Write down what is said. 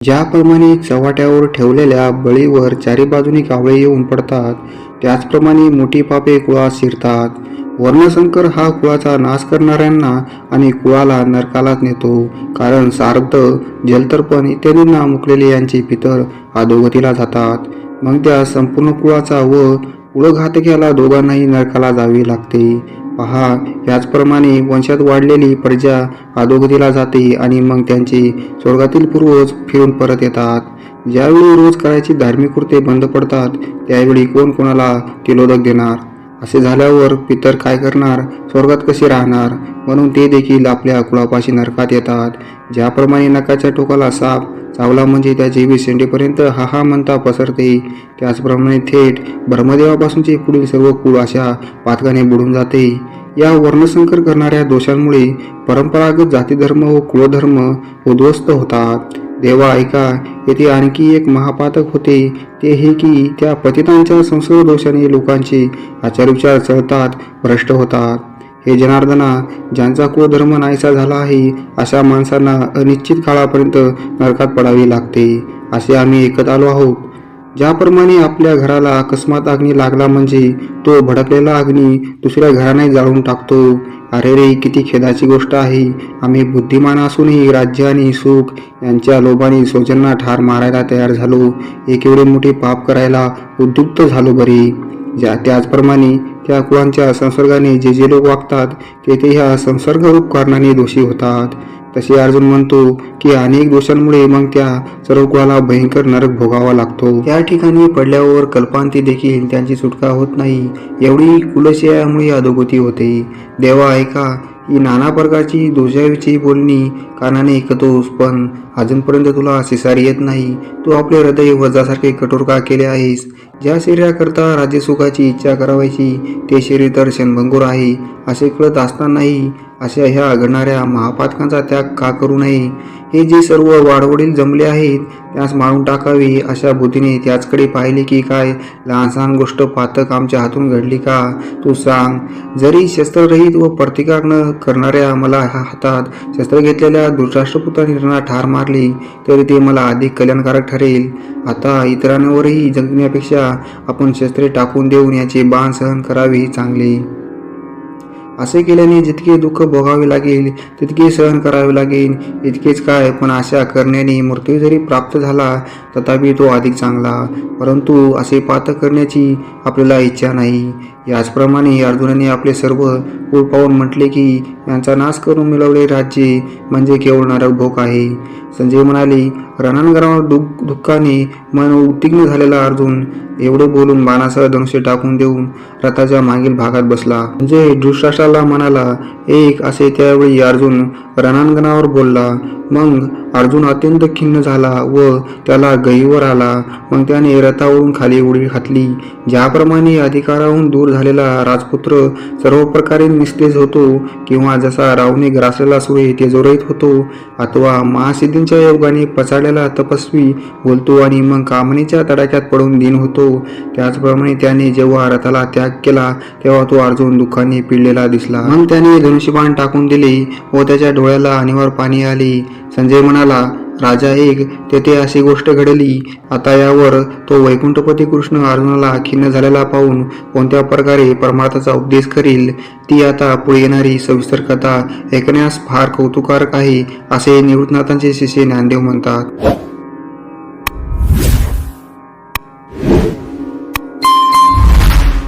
ज्याप्रमाणे चव्हाट्यावर ठेवलेल्या बळीवर चारी बाजूनी कावळे येऊन पडतात त्याचप्रमाणे मोठी पापे कुळात शिरतात. वर्णशंकर हा कुळाचा नाश करणाऱ्यांना आणि कुळाला नरकालाच नेतो कारण सारब्द जलतर्पण इत्यादींना मुकलेले यांचे पितर अधोगतीला जातात. मग त्या संपूर्ण कुळाचा व कुळघातक्याला दोघांनाही नरकाला जावे लागते. पहा याचप्रमाणे वंशात वाढलेली प्रजा अधोगतीला जाते आणि मग त्यांचे स्वर्गातील पूर्वज फिरून परत येतात. ज्यावेळी रोज करायची धार्मिक कृत्ये बंद पडतात त्यावेळी कोण कोणाला तिलोदक देणार? असे झाल्यावर पितर काय करणार? स्वर्गात कसे राहणार? म्हणून ते देखील आपल्या कुळापाशी नरकात येतात. ज्याप्रमाणे नकाच्या टोकाला साप तावला म्हणजे त्या जीवी शेंडेपर्यंत हा हा म्हणता पसरते. त्याचप्रमाणे थेट ब्रह्मदेवापासूनचे पुढील सर्व कुळ अशा पातकाने बुडून जाते. या वर्णसंकर करणाऱ्या दोषांमुळे परंपरागत जातीधर्म व कुळधर्म उद्ध्वस्त होतात. देवा ऐका येथे आणखी एक महापातक होते. ते हे की त्या पतितांच्या संसर्ग दोषाने लोकांचे आचारविचार चळतात भ्रष्ट होतात. हे जनार्दना ज्यांचा कुळधर्म नाहीसा झाला आहे अशा माणसांना अनिश्चित काळापर्यंत नरकात पडावी लागते असे आम्ही ऐकत आलो आहोत. ज्याप्रमाणे आपल्या घराला अकस्मात अग्नी लागला म्हणजे तो भडकलेला अग्नी दुसऱ्या घराने जाळून टाकतो. अरे रे किती खेदाची गोष्ट आहे. आम्ही बुद्धिमान असूनही राज्य आणि सुख यांच्या लोभाने स्वजनांना ठार मारायला तयार झालो. एक एवढे मोठे पाप करायला उद्युक्त झालो बरे. ज्या त्याचप्रमाणे त्या कुळांच्या संसर्गाने जे जे लोक वागतात ते ते ह्या संसर्गरूप कारणाने दोषी होतात. तसे अर्जुन म्हणतो की अनेक दोषांमुळे मग त्या सर्व कुळाला भयंकर नरक भोगावा लागतो. त्या ठिकाणी पडल्यावर कल्पांती देखील त्यांची सुटका होत नाही. एवढी कुलशयामुळे अधोगती होते. देवा ऐका ही नाना प्रकारची दोषाविषयी बोलणी कानाने ऐकतोस पण अजूनपर्यंत तुला सिसार येत नाही. तू आपले हृदय वजासारखे कठोर का केले आहेस? ज्या शरीराकरता राज्यसुखाची इच्छा करावायची ते शरीर तर क्षणभंगूर आहे असे कळत असतानाही अशा ह्या घडणाऱ्या महापातकांचा त्याग का करू नये? हे जे सर्व वाडवडील जमले आहेत त्यास मारून टाकावे अशा बुद्धीने त्याचकडे पाहिले की काय? लहानसहान गोष्ट पातक आमच्या हातून घडली का? तू सांग. जरी शस्त्ररहित व प्रतिकार न करणाऱ्या मला हातात शस्त्र घेतलेल्या दुष्राष्ट्रपुत्रांनी ठार मारली तरी ते मला अधिक कल्याणकारक ठरेल. आता इतरांवरही जगण्यापेक्षा आपण शस्त्रे टाकून देऊन याचे बाण सहन करावे चांगले. असे केल्याने जितके दुःख भोगावे लागेल तितके सहन करावे लागेल इतकेच काय पण अशा करण्याने मृत्यू जरी प्राप्त झाला तथापि तो अधिक चांगला. परंतु असे पात करण्याची आपल्याला इच्छा नाही. याचप्रमाणे अर्जुनाने आपले सर्व कुळ पाहून म्हटले की यांचा नाश करून मिळवले राज्य म्हणजे केवळ नरक भोग आहे. संजय म्हणाले रणांगणावर दुःख दुःखाने मन उद्विग्न झालेला अर्जुन एवढे बोलून बाणासह धनुष्य टाकून देऊन रथाच्या मागील भागात बसला. म्हणजे दृष्टाशाला म्हणाला एक असे त्यावेळी अर्जुन रणांगणावर बोलला. मग अर्जुन अत्यंत खिन्न झाला व त्याला गईवर आला. मग त्याने रथावरून खाली उडी घातली. ज्याप्रमाणे अधिकाराहून दूर झालेला राजपुत्र सर्व प्रकारे निस्तेज होतो किंवा जसा रावने ग्रासलेला सुरे तेजोरहित होतो अथवा महासिद्धींच्या योगाने पचाडलेला तपस्वी बोलतो आणि मग कामनेच्या तडाख्यात पडून दिन होतो. त्याचप्रमाणे त्याने जेव्हा रथाला त्याग केला तेव्हा तो अर्जुन दुःखाने पिळलेला दिसला. मग त्याने धनुष्यबाण टाकून दिले व त्याच्या डोळ्याला अनिवार पाणी आले. संजय म्हणाला राजा एक तेथे अशी गोष्ट घडली. आता यावर तो वैकुंठपती कृष्ण अर्जुनाला खिन्न झालेला पाहून कोणत्या प्रकारे परमार्थाचा उपदेश करील ती आता पुढे येणारी सविस्तर कथा ऐकण्यास फार कौतुकारक आहे असे निवृत्तनाथांचे शिष्य ज्ञानदेव म्हणतात.